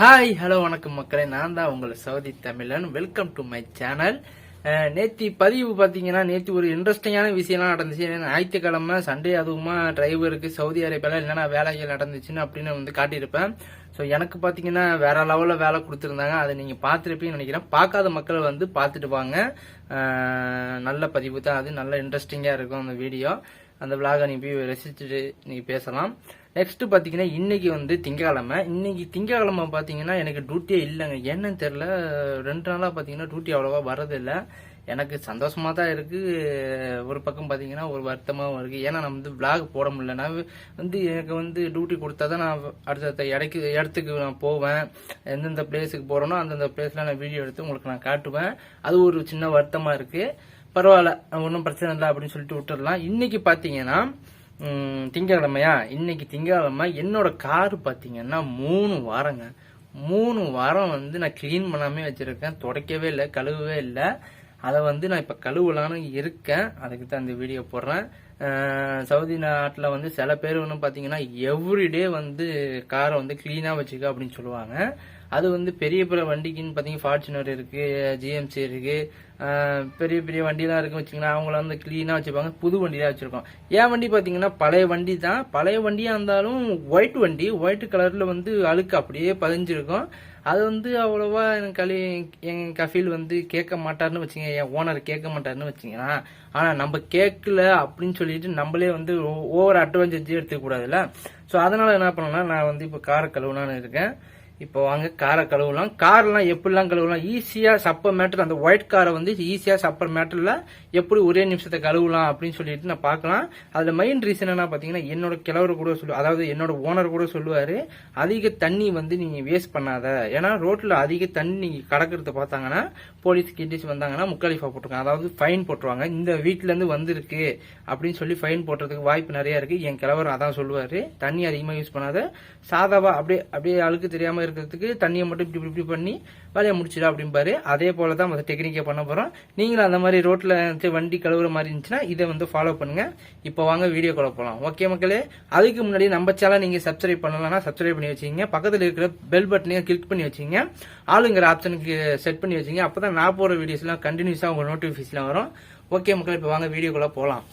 Hi hello வணக்கம் மக்களே. நான் தான் உங்கள் சவுதி தமிழன். வெல்கம் டு மை சேனல் நேத்தி பதிவு பார்த்தீங்கன்னா நேத்தி ஒரு இன்ட்ரெஸ்டிங்கான விஷயம்லாம் நடந்துச்சு. ஏன்னா ஞாயிற்றுக்கிழமை சண்டே அதுவுமா டிரைவருக்கு சவுதி அரேபியாவில் என்னென்ன வேலைகள் நடந்துச்சுன்னு அப்படின்னு வந்து காட்டியிருப்பேன். ஸோ எனக்கு பார்த்தீங்கன்னா வேற லெவலில் வேலை கொடுத்துருந்தாங்க. அதை நீங்கள் பார்த்துருப்பீங்கன்னு நினைக்கிறேன். பார்க்காத மக்கள் வந்து பார்த்துட்டு வாங்க. நல்ல பதிவு தான். அது நல்ல இன்ட்ரெஸ்டிங்காக இருக்கும் அந்த வீடியோ அந்த விலாகை நீ போய் ரசிச்சுட்டு நீ பேசலாம். நெக்ஸ்ட் பாத்தீங்கன்னா இன்னைக்கு வந்து திங்கக்கிழமை. இன்னைக்கு திங்கக்கிழமை பாத்தீங்கன்னா எனக்கு டியூட்டியே இல்லைங்க. என்னன்னு தெரியல. ரெண்டு நாளா பாத்தீங்கன்னா டியூட்டி அவ்வளவா வரதில்லை எனக்கு சந்தோஷமா தான் இருக்கு. ஒரு பக்கம் பாத்தீங்கன்னா ஒரு வருத்தமாகவும் இருக்கு. ஏன்னா நான் வந்து விளாக் போட முடியல. நான் வந்து எனக்கு வந்து டியூட்டி கொடுத்தா தான் நான் அடுத்தடுத்த இடக்கு இடத்துக்கு நான் போவேன். எந்தெந்த பிளேஸுக்கு போறேனோ அந்தந்த பிளேஸ்ல நான் வீடியோ எடுத்து உங்களுக்கு நான் காட்டுவேன். அது ஒரு சின்ன வருத்தமா இருக்கு. பரவாயில்ல ஒன்றும் பிரச்சனை இல்லை அப்படின்னு சொல்லிட்டு விட்டுடலாம் இன்னைக்கு பார்த்தீங்கன்னா திங்கக்கிழமையா? இன்னைக்கு திங்கக்கிழமை என்னோட கார் பார்த்தீங்கன்னா மூணு வாரங்க. மூணு வாரம் வந்து நான் க்ளீன் பண்ணாமே வச்சுருக்கேன். துடைக்கவே இல்லை கழுவவே இல்லை. அதை வந்து நான் இப்போ கழுவலான்னு இருக்கேன். அதுக்கு தான் இந்த வீடியோ போடுறேன். சவுதி நாட்டில் வந்து சில பேர் வந்து பார்த்தீங்கன்னா எவ்ரிடே வந்து காரை வந்து க்ளீனாக வச்சுக்க அப்படின்னு சொல்லுவாங்க. அது வந்து பெரிய பெரிய வண்டிக்குன்னு பார்த்தீங்கன்னா ஃபார்ச்சுனர் இருக்கு ஜிஎம்சி இருக்கு பெரிய பெரிய வண்டிலாம் இருக்கு வச்சிங்கன்னா அவங்கள வந்து க்ளீனாக வச்சுப்பாங்க. புது வண்டிலாம் வச்சுருக்கோம். ஏன் வண்டி பார்த்தீங்கன்னா பழைய வண்டி தான். பழைய வண்டியாக இருந்தாலும் ஒயிட் வண்டி ஒயிட் கலரில் வந்து அழுக்கு அப்படியே பதிஞ்சிருக்கும். அது வந்து அவ்வளோவா எனக்கு கழி என் கஃபீல் வந்து கேட்க மாட்டார்னு வச்சுங்க என் ஓனர் கேட்க மாட்டாருன்னு வச்சிங்கன்னா ஆனால் நம்ம கேட்கல அப்படின்னு சொல்லிட்டு நம்மளே வந்து ஓவர் அட்வான்டேஜ் எடுத்துக்கூடாதுல்ல ஸோ அதனால் என்ன பண்ணேன்னா நான் வந்து இப்போ காரை கழுவுனான்னு இருக்கேன். இப்போ வாங்க காரை கழுவலாம். கார்லாம் எப்படிலாம் கழுவலாம்? ஈஸியாக சப்பர் மேட்டர் அந்த ஒயிட் காரை வந்து ஈஸியாக சப்பர் மேட்டரில் எப்படி ஒரே நிமிஷத்தை கழுவலாம் அப்படின்னு சொல்லிட்டு நான் பார்க்கலாம். அதில் மெயின் ரீசன் என்ன பார்த்தீங்கன்னா என்னோட கிழவர் கூட சொல்லு அதாவது என்னோட ஓனர் கூட சொல்லுவார் அதிக தண்ணி வந்து நீங்கள் வேஸ்ட் பண்ணாத. ஏன்னா ரோட்டில் அதிக தண்ணி நீங்கள் கடக்கிறத பார்த்தாங்கன்னா போலீஸ் கிட்டீஸ் வந்தாங்கன்னா முக்காலிஃபா போட்டிருக்காங்க. அதாவது ஃபைன் போட்டுருவாங்க. இந்த வீட்டிலேருந்து வந்திருக்கு அப்படின்னு சொல்லி ஃபைன் போடுறதுக்கு வாய்ப்பு நிறையா இருக்குது என் கிழவர் அதான் சொல்லுவார் தண்ணி அதிகமாக யூஸ் பண்ணாத. சாதாவாக அப்படியே அப்படியே அழுக்கு தெரியாமல் இருக்கிறதுக்கு தண்ணியை மட்டும் இப்படி இப்படி பண்ணி வேலையை முடிச்சிடா அப்படிம்பாரு. அதே போல தான் மற்ற டெக்னிக்கை பண்ண போகிறோம் நீங்களும் அந்த மாதிரி ரோட்டில் வண்டி கழுவுற மாதிரி இருந்துச்சுன்னா இதை வந்து ஃபாலோ பண்ணுங்க. இப்போ வாங்க வீடியோ கூட போகலாம் ஓகே மக்களே அதுக்கு முன்னாடி நம்ம சேனல் நீங்கள் சப்ஸ்கிரைப் பண்ணலன்னா சப்ஸ்கிரைப் பண்ணி வச்சுங்க பக்கத்தில் இருக்கிற பெல் பட்டனையும் கிளிக் பண்ணி வச்சுங்க ஆளுங்கிற ஆப்ஷனுக்கு செட் பண்ணி வச்சுங்க அப்போ தான் நான் போகிற வீடியோஸ்லாம் கண்டினியூஸாக உங்கள் நோட்டிஃபிகேஷன் வரும். ஓகே மக்களே இப்போ வாங்க வீடியோக்குள்ளே போகலாம்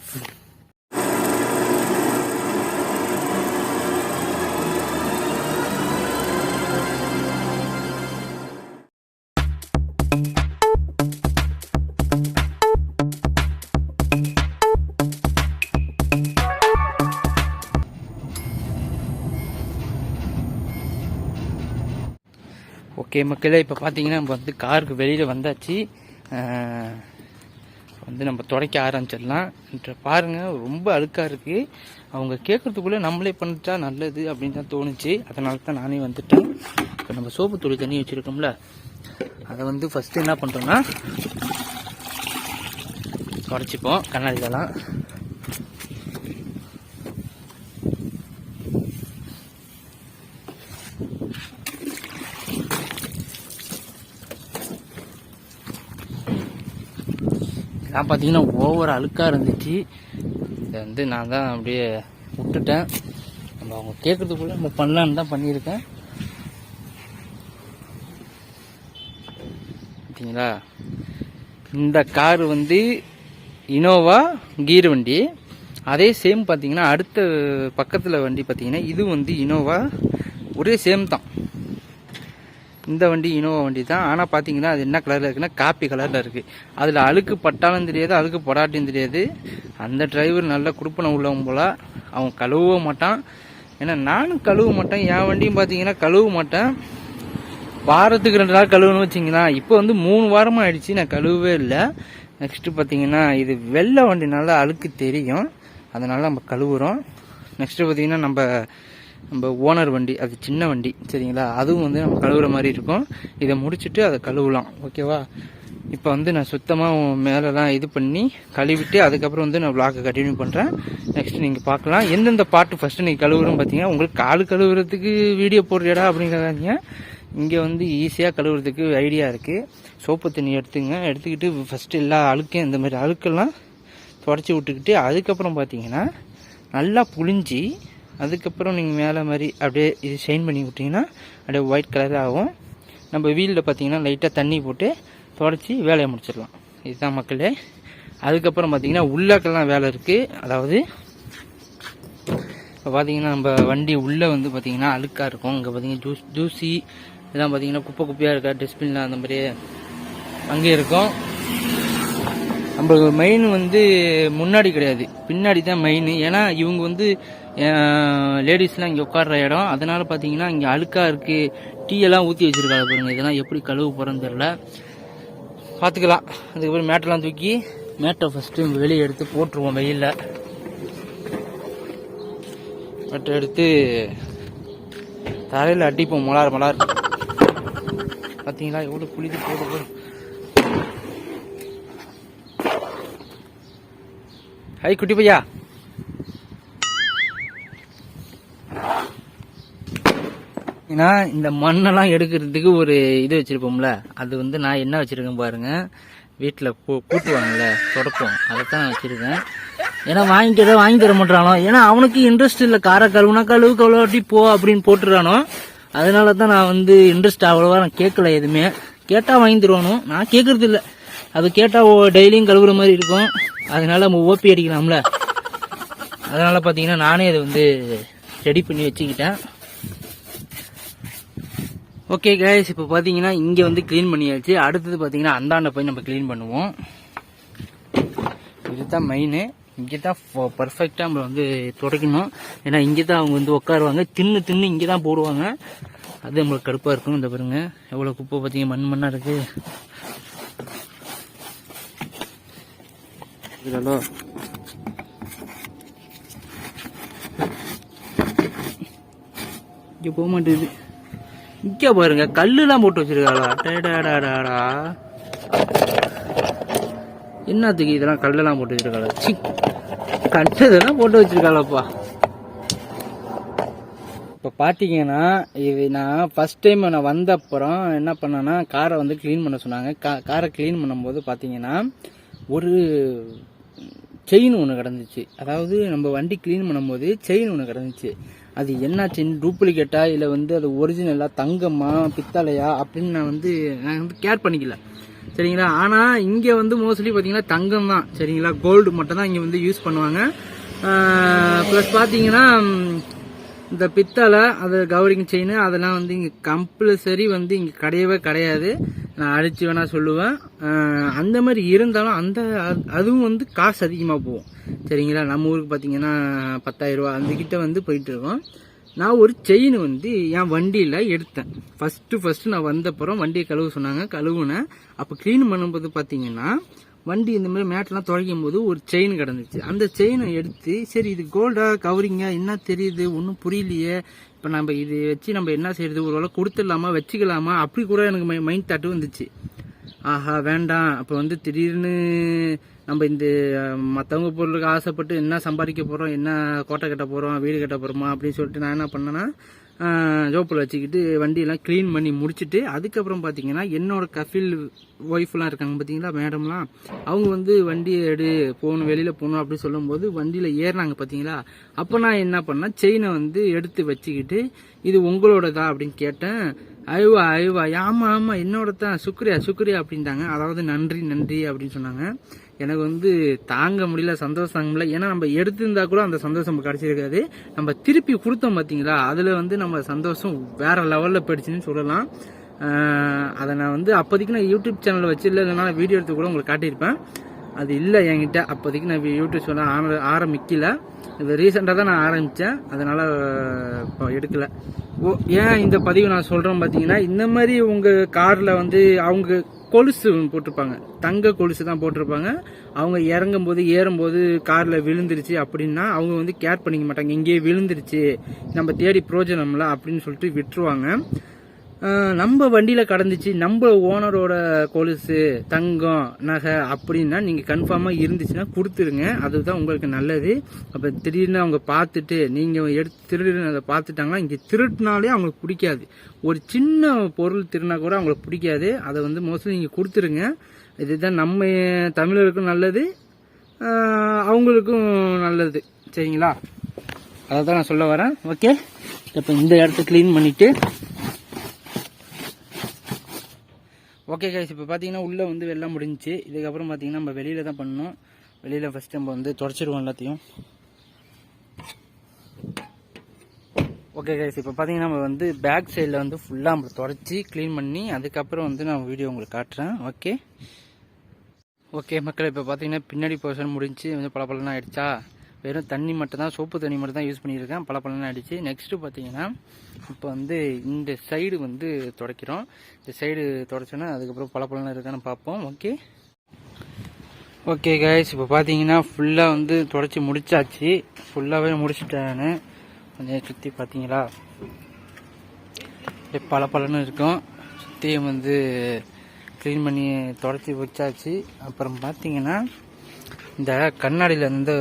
ஓகே மக்களே இப்போ பார்த்தீங்கன்னா நம்ம வந்து காருக்கு வெளியில் வந்தாச்சு. வந்து நம்ம துடைக்க ஆரம்பிச்சிடலாம். பாருங்கள் ரொம்ப அழுக்காக இருக்குது அவங்க கேட்குறதுக்குள்ளே நம்மளே பண்ணிட்டா நல்லது அப்படின்னு தான் தோணுச்சு. அதனால தான் நானே வந்துட்டேன். இப்போ நம்ம சோப்பு துளி தண்ணி வச்சுருக்கோம்ல அதை வந்து ஃபஸ்ட்டு என்ன பண்ணுறோன்னா தொடச்சிப்போம். கண்ணாடிலலாம். நான் பார்த்தீங்கன்னா ஓவர் அழுக்காக இருந்துச்சு. இதை வந்து நான் தான் அப்படியே விட்டுட்டேன். நம்ம அவங்க கேட்குறதுக்குள்ளே நம்ம பண்ணலான்னு தான் பண்ணியிருக்கேன். பார்த்தீங்களா இந்த கார் வந்து இனோவா கீர் வண்டி. அதே சேம் பார்த்தீங்கன்னா அடுத்த பக்கத்தில் வண்டி பார்த்தீங்கன்னா இது வந்து இனோவா ஒரே சேம் தான். இந்த வண்டி இனோவா வண்டி தான் ஆனால் பார்த்தீங்கன்னா அது என்ன கலரில் இருக்குன்னா காப்பி கலரில் இருக்குது அதில் அழுக்கு பட்டாலும் தெரியாது அழுக்கு பொடாட்டியும் தெரியாது. அந்த டிரைவர் நல்ல குடுப்பனை உள்ளவன் போல அவன் கழுவ மாட்டான். ஏன்னா நானும் கழுவ மாட்டேன். என் வண்டியும் பார்த்தீங்கன்னா கழுவ மாட்டேன். வாரத்துக்கு ரெண்டு நாள் கழுவுன்னு வச்சிங்கன்னா இப்போ வந்து மூணு வாரமாக ஆயிடுச்சு நான் கழுவவே இல்லை. நெக்ஸ்ட்டு பார்த்தீங்கன்னா இது வெள்ளை வண்டினால அழுக்கு தெரியும். அதனால் நம்ம கழுவுறோம். நெக்ஸ்ட்டு பார்த்தீங்கன்னா நம்ம நம்ம ஓனர் வண்டி அது சின்ன வண்டி சரிங்களா? அதுவும் வந்து நம்ம கழுவுற மாதிரி இருக்கும். இதை முடிச்சுட்டு அதை கழுவலாம் ஓகேவா? இப்போ வந்து நான் சுத்தமாக மேலெலாம் இது பண்ணி கழுவிட்டு அதுக்கப்புறம் வந்து நான் vlog கண்டினியூ பண்ணுறேன் நெக்ஸ்ட் நீங்கள் பார்க்கலாம். எந்தெந்த பாட்டு ஃபஸ்ட்டு நீங்கள் கழுவுறோம் பார்த்தீங்கன்னா உங்களுக்கு கால் கழுவுறதுக்கு வீடியோ போடுறியடா அப்படிங்கிறதாங்க இங்கே வந்து ஈஸியாக கழுவுறதுக்கு ஐடியா இருக்குது சோப்பு தண்ணி எடுத்துங்க. எடுத்துக்கிட்டு ஃபஸ்ட்டு எல்லா அழுக்கையும் இந்த மாதிரி அழுக்கெல்லாம் தொடச்சி விட்டுக்கிட்டு அதுக்கப்புறம் பார்த்தீங்கன்னா நல்லா புழிஞ்சி அதுக்கப்புறம் நீங்கள் மேலே மாதிரி அப்படியே இது ஷைன் பண்ணி விட்டிங்கன்னா அப்படியே ஒயிட் கலர் ஆகும். நம்ம வீலில் பார்த்தீங்கன்னா லைட்டாக தண்ணி போட்டு தொடச்சி வேலையை முடிச்சிடலாம். இதுதான் மக்களே. அதுக்கப்புறம் பார்த்தீங்கன்னா உள்ளாக்கெல்லாம் வேலை இருக்குது அதாவது இப்போ பார்த்தீங்கன்னா நம்ம வண்டி உள்ளே வந்து பார்த்தீங்கன்னா அழுக்காக இருக்கும். இங்கே பார்த்தீங்கன்னா ஜூஸ் ஜூசி இதெல்லாம் பார்த்தீங்கன்னா குப்பை குப்பையாக இருக்கா டஸ்ட்பின்லாம் அந்த மாதிரி அங்கே இருக்கும். நம்மளுக்கு மெயின் வந்து முன்னாடி கிடையாது. பின்னாடி தான் மெயின் ஏன்னா இவங்க வந்து லேடிஸ்லாம் இங்கே உட்கார்ற இடம். அதனால் பார்த்தீங்கன்னா இங்கே அழுக்காக இருக்குது டீ எல்லாம் ஊற்றி வச்சுருக்காங்க பாருங்கள் இதெல்லாம் எப்படி கழுவு போகிறேன்னு தெரில பார்த்துக்கலாம் அதுக்கப்புறம் மேட்டெல்லாம் தூக்கி மேட்டை ஃபஸ்ட்டு வெளியே எடுத்து போட்டுருவோம் வெயிலில். மேட்டை எடுத்து தரையில் அடிப்போம். மலார் மலார். பார்த்தீங்களா எவ்வளோ குளித்து போட்டு ஹை குட்டி பையா. ஏன்னா இந்த மண்ணெல்லாம் எடுக்கிறதுக்கு ஒரு இது வச்சிருப்போம்ல அது வந்து நான் என்ன வச்சிருக்கேன் பாருங்க வீட்டில் கூட்டுவாங்கல்ல தொடப்போம். அதை தான் நான் வச்சிருக்கேன். ஏன்னா வாங்கிட்டு தான் வாங்கி தர மாட்டானோ ஏன்னா அவனுக்கு இன்ட்ரெஸ்ட் இல்லை. காரை கழுவுனா கழுவு கழுவாட்டி போ அப்படின்னு போட்டுறானோ. அதனால தான் நான் வந்து இன்ட்ரெஸ்ட் அவ்வளோவா நான் கேட்கல எதுவுமே. கேட்டால் வாங்கி தருவானோ? நான் கேட்கறது இல்லை. அது கேட்டால் டெய்லியும் கழுவுற மாதிரி இருக்கும். அதனால நம்ம ஓபி அடிக்கலாம்ல. அதனால பார்த்தீங்கன்னா நானே அதை வந்து ரெடி பண்ணி வச்சுக்கிட்டேன். ஓகே கைஸ் இப்போ பார்த்தீங்கன்னா இங்கே வந்து க்ளீன் பண்ணியாச்சு. அடுத்தது பார்த்தீங்கன்னா அந்தாண்ட போய் நம்ம க்ளீன் பண்ணுவோம். இதுதான் மெயின் இங்கே தான் பர்ஃபெக்டாக நம்ம வந்து துடைக்கணும். ஏன்னா இங்கே தான் அவங்க வந்து உட்காருவாங்க. தின்னு தின்னு இங்கே தான் போடுவாங்க. அது நம்மளுக்கு கடுப்பாக இருக்கும். இந்த பாருங்க. எவ்வளோ குப்பை பார்த்தீங்க மண் மண்ணாக இருக்கு. ஹலோ இங்கே போக மாட்டேங்குது. இங்க பாருங்க கல்லுலாம் போட்டு வச்சிருக்காளா? என்னத்துக்கு இதெல்லாம் கல்லெல்லாம் போட்டு வச்சிருக்காளா? சி கட்டதெல்லாம் போட்டு வச்சிருக்காளப்பா. இப்போ பார்த்தீங்கன்னா இது நான் ஃபஸ்ட் டைம் நான் வந்த அப்புறம் என்ன பண்ணேன்னா காரை வந்து க்ளீன் பண்ண சொன்னாங்க. கா காரை க்ளீன் பண்ணும்போது பார்த்தீங்கன்னா ஒரு செயின் ஒன்று கிடந்துச்சு. அதாவது நம்ம வண்டி க்ளீன் பண்ணும்போது செயின் ஒன்று கிடந்துச்சு. அது என்ன டூப்ளிகேட்டா இல்லை வந்து அது ஒரிஜினலா தங்கம்மா பித்தளையா அப்படின்னு நான் வந்து நான் வந்து கேர் பண்ணிக்கல. சரிங்களா? ஆனால் இங்கே வந்து மோஸ்ட்லி பார்த்தீங்கன்னா தங்கம் தான். சரிங்களா? கோல்டு மட்டும் தான் இங்கே வந்து யூஸ் பண்ணுவாங்க. ப்ளஸ் பார்த்தீங்கன்னா இந்த பித்தளை அது கவரிங் செயின் அதெல்லாம் வந்து இங்கே கம்பல்சரி வந்து இங்கே கிடையவே கிடையாது. நான் அடித்து வேணால் சொல்லுவேன். அந்த மாதிரி இருந்தாலும் அந்த அது- அதுவும் வந்து காசு அதிகமாக போகும். சரிங்களா? நம்ம ஊருக்கு பார்த்தீங்கன்னா பத்தாயிரம் ரூபா அந்த கிட்ட வந்து போயிட்டுருக்கோம் நான் ஒரு செயின் வந்து என் வண்டியில் எடுத்தேன். ஃபஸ்ட்டு ஃபஸ்ட்டு நான் வந்தப்புறம் வண்டியை கழுவ சொன்னாங்க. கழுவுனேன். அப்போ க்ளீன் பண்ணும்போது பார்த்தீங்கன்னா வண்டி இந்த மாதிரி மேட்லாம் துழைக்கும் போது ஒரு செயின் கிடந்துச்சு. அந்த செயினை எடுத்து சரி இது கோல்டா கவரிங்கா என்ன தெரியுது? ஒன்றும் புரியலையே. இப்போ நம்ம இது வச்சு நம்ம என்ன செய்யறது? ஒரு வேலை கொடுத்துடலாமா? வச்சுக்கலாமா? அப்படி கூட எனக்கு மை மைண்ட் தாட்டு வந்துச்சு. ஆஹா வேண்டாம். அப்போ வந்து திடீர்னு நம்ம இந்த மற்றவங்க பொருளுக்கு ஆசைப்பட்டு என்ன சம்பாதிக்க போகிறோம் என்ன கோட்டை கட்ட போகிறோம் வீடு கட்ட போகிறோமா அப்படின்னு சொல்லிட்டு நான் என்ன பண்ணேன்னா ஜோப்பில் வச்சுக்கிட்டு வண்டியெல்லாம் க்ளீன் பண்ணி முடிச்சுட்டு அதுக்கப்புறம் பார்த்தீங்கன்னா என்னோட கஃபில் ஒய்ஃப்லாம் இருக்காங்க பார்த்தீங்களா மேடம்லாம் அவங்க வந்து வண்டியை எடு போகணும் வெளியில் போகணும் அப்படின்னு சொல்லும்போது வண்டியில் ஏறினாங்க பார்த்தீங்களா அப்போ நான் என்ன பண்ணேன் செயினை வந்து எடுத்து வச்சுக்கிட்டு இது உங்களோடதா அப்படின்னு கேட்டேன். ஐவா ஐவா ஆமாம் ஆமாம் என்னோட தான் சுக்ரியா சுக்ரியா அப்படின்ட்டாங்க. அதாவது நன்றி நன்றி அப்படின்னு சொன்னாங்க. எனக்கு வந்து தாங்க முடியல சந்தோஷம் தாங்க முடியல. ஏன்னா நம்ம எடுத்திருந்தா கூட அந்த சந்தோஷம் கிடைச்சிருக்காது. நம்ம திருப்பி கொடுத்தோம் பார்த்தீங்களா அதில் வந்து நம்ம சந்தோஷம் வேற லெவலில் போயிடுச்சுன்னு சொல்லலாம். அதை நான் வந்து அப்போதைக்கு நான் யூடியூப் சேனலில் வச்சு இல்லை இல்லைனா வீடியோ எடுத்து கூட உங்களுக்கு காட்டியிருப்பேன். அது இல்லை என்கிட்ட. அப்போதைக்கு நான் யூடியூப் சேனல் ஆர ஆரம்பிக்கல. இது ரீசெண்டாக தான் நான் ஆரம்பித்தேன் அதனால் இப்போ எடுக்கலை. ஓ ஏன் இந்த பதிவு நான் சொல்கிறேன் பார்த்தீங்கன்னா இந்த மாதிரி உங்கள் காரில் வந்து அவங்க கொலுசு போட்டிருப்பாங்க. தங்க கொலுசு தான் போட்டிருப்பாங்க. அவங்க இறங்கும் போது ஏறும்போது காரில் விழுந்துருச்சு அப்படின்னா அவங்க வந்து கேர் பண்ணிக்க மாட்டாங்க. இங்கேயே விழுந்துருச்சு. நம்ம தேடி பிரோஜனம்ல அப்படின்னு சொல்லிட்டு விட்டுருவாங்க. நம்ம வண்டியில் கடந்துச்சு. நம்ம ஓனரோட கொலுசு தங்கம் நகை அப்படின்னா நீங்கள் கன்ஃபார்மாக இருந்துச்சுன்னா கொடுத்துருங்க. அதுதான் உங்களுக்கு நல்லது. அப்போ திடீர்னு அவங்க பார்த்துட்டு நீங்கள் எடுத்து திருடுன்னு அதை பார்த்துட்டாங்கன்னா இங்கே திருட்டினாலே அவங்களுக்கு பிடிக்காது. ஒரு சின்ன பொருள் திருடினா கூட அவங்களுக்கு பிடிக்காது. அதை வந்து மோஸ்ட்லி நீங்கள் கொடுத்துருங்க. இதுதான் நம்ம தமிழருக்கும் நல்லது. அவங்களுக்கும் நல்லது. சரிங்களா? அதை தான் நான் சொல்ல வரேன். ஓகே இப்போ இந்த இடத்த க்ளீன் பண்ணிவிட்டு ஓகே கைஸ் இப்போ பார்த்தீங்கன்னா உள்ளே வந்து வெள்ளம் முடிஞ்சிச்சு. இதுக்கப்புறம் பார்த்தீங்கன்னா நம்ம வெளியில் தான் பண்ணணும். வெளியில் ஃபஸ்ட் நம்ம வந்து தொடச்சிடுவோம் எல்லாத்தையும். ஓகே கைஸ் இப்போ பார்த்தீங்கன்னா நம்ம வந்து பேக் சைடில் வந்து ஃபுல்லாக நம்ம தொடச்சி க்ளீன் பண்ணி அதுக்கப்புறம் வந்து நான் வீடியோ உங்களுக்கு காட்டுறேன். ஓகே ஓகே மக்கள் இப்போ பார்த்தீங்கன்னா பின்னாடி போர்ஷன் முடிஞ்சு வந்து பளபளன்னு ஆயிடுச்சா? வெறும் தண்ணி மட்டும் தான் சோப்பு தண்ணி மட்டும் தான் யூஸ் பண்ணியிருக்கேன். பளபளன்னு ஆயிடுச்சு நெக்ஸ்ட்டு பார்த்தீங்கன்னா இப்போ வந்து இந்த சைடு வந்து துடைக்கிறோம். இந்த சைடு துடைச்சோன்னா அதுக்கப்புறம் பளபளன்னு இருக்கான்னு பார்ப்போம். ஓகே ஓகே கைஸ் இப்போ பார்த்தீங்கன்னா ஃபுல்லாக வந்து தொடச்சி முடிச்சாச்சு. ஃபுல்லாகவே முடிச்சிட்டேன் கொஞ்சம் சுற்றி பார்த்தீங்களா? பல பலன்னு இருக்கும். சுற்றியும் வந்து க்ளீன் பண்ணி தொடச்சி வச்சாச்சு. அப்புறம் பார்த்தீங்கன்னா இந்த கண்ணாடியில் வந்து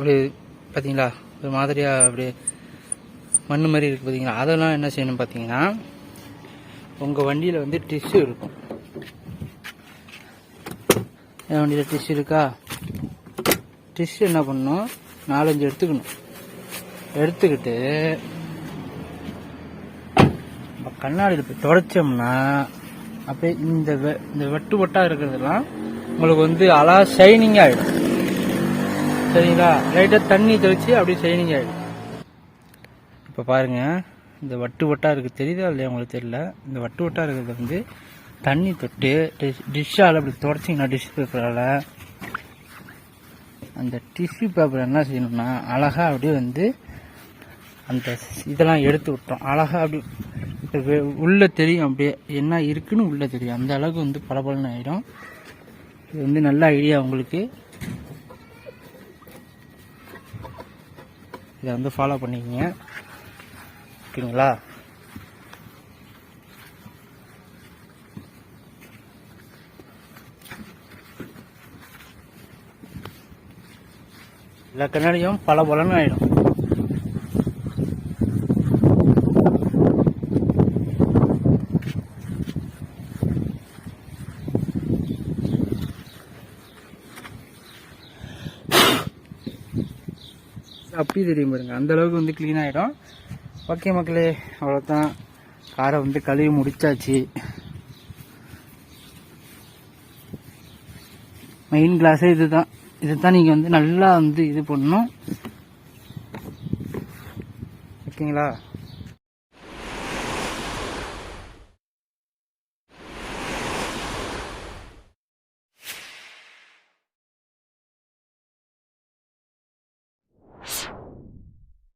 அப்படியே பார்த்தீங்களா ஒரு மாதிரியாக அப்படியே மண் மாதிரி இருக்குது பார்த்தீங்களா அதெல்லாம் என்ன செய்யணும் பார்த்தீங்கன்னா உங்கள் வண்டியில் வந்து டிஷ்யூ இருக்கும். என் வண்டியில் டிஷ்யூ இருக்கா? டிஷ்யூ என்ன பண்ணணும்? நாலஞ்சு எடுத்துக்கணும். எடுத்துக்கிட்டு கண்ணாடியில் போய் தொடச்சோம்னா அப்படியே இந்த வெ- இந்த வெட்டு வெட்டாக இருக்கிறதெல்லாம் உங்களுக்கு வந்து அழகா ஷைனிங் ஆகிடும் சரிங்களா? லைட்டாக தண்ணி தெளித்து அப்படியே ஷைனிங் ஆகிடும் இப்போ பாருங்கள் இந்த வட்டு வட்டாக இருக்குது தெரியுதா இல்லையா உங்களுக்கு தெரியல? இந்த வட்டு வட்டாக இருக்கிறது வந்து தண்ணி தொட்டு டிஷ் டிஷ்ஷால் அப்படி தொடச்சிங்கன்னா டிஷ் பேப்பரால் அந்த டிஷ்யூ பேப்பர் என்ன செய்யணும்னா அழகாக அப்படியே வந்து அந்த இதெல்லாம் எடுத்து விட்டோம் அழகாக அப்படி உள்ளே தெரியும் அப்படியே என்ன இருக்குன்னு உள்ளே தெரியும். அந்த அளவுக்கு வந்து பளபளன்னு ஆயிடும். இது வந்து நல்ல ஐடியா உங்களுக்கு. இதை வந்து ஃபாலோ பண்ணிக்கிங்க. ஓகேங்களா? எல்லா கண்ணாடியும் பல பலன்னு ஆகிடும் சுற்றி தெரியும் பாருங்க. அந்த அளவுக்கு வந்து க்ளீன் ஆகிடும் ஓகே மக்களே அவ்வளோதான் காரை வந்து கழுவி முடிச்சாச்சு. மெயின் கிளாஸே இதுதான். இதுதான் நீங்கள் வந்து நல்லா வந்து இது பண்ணணும். ஓகேங்களா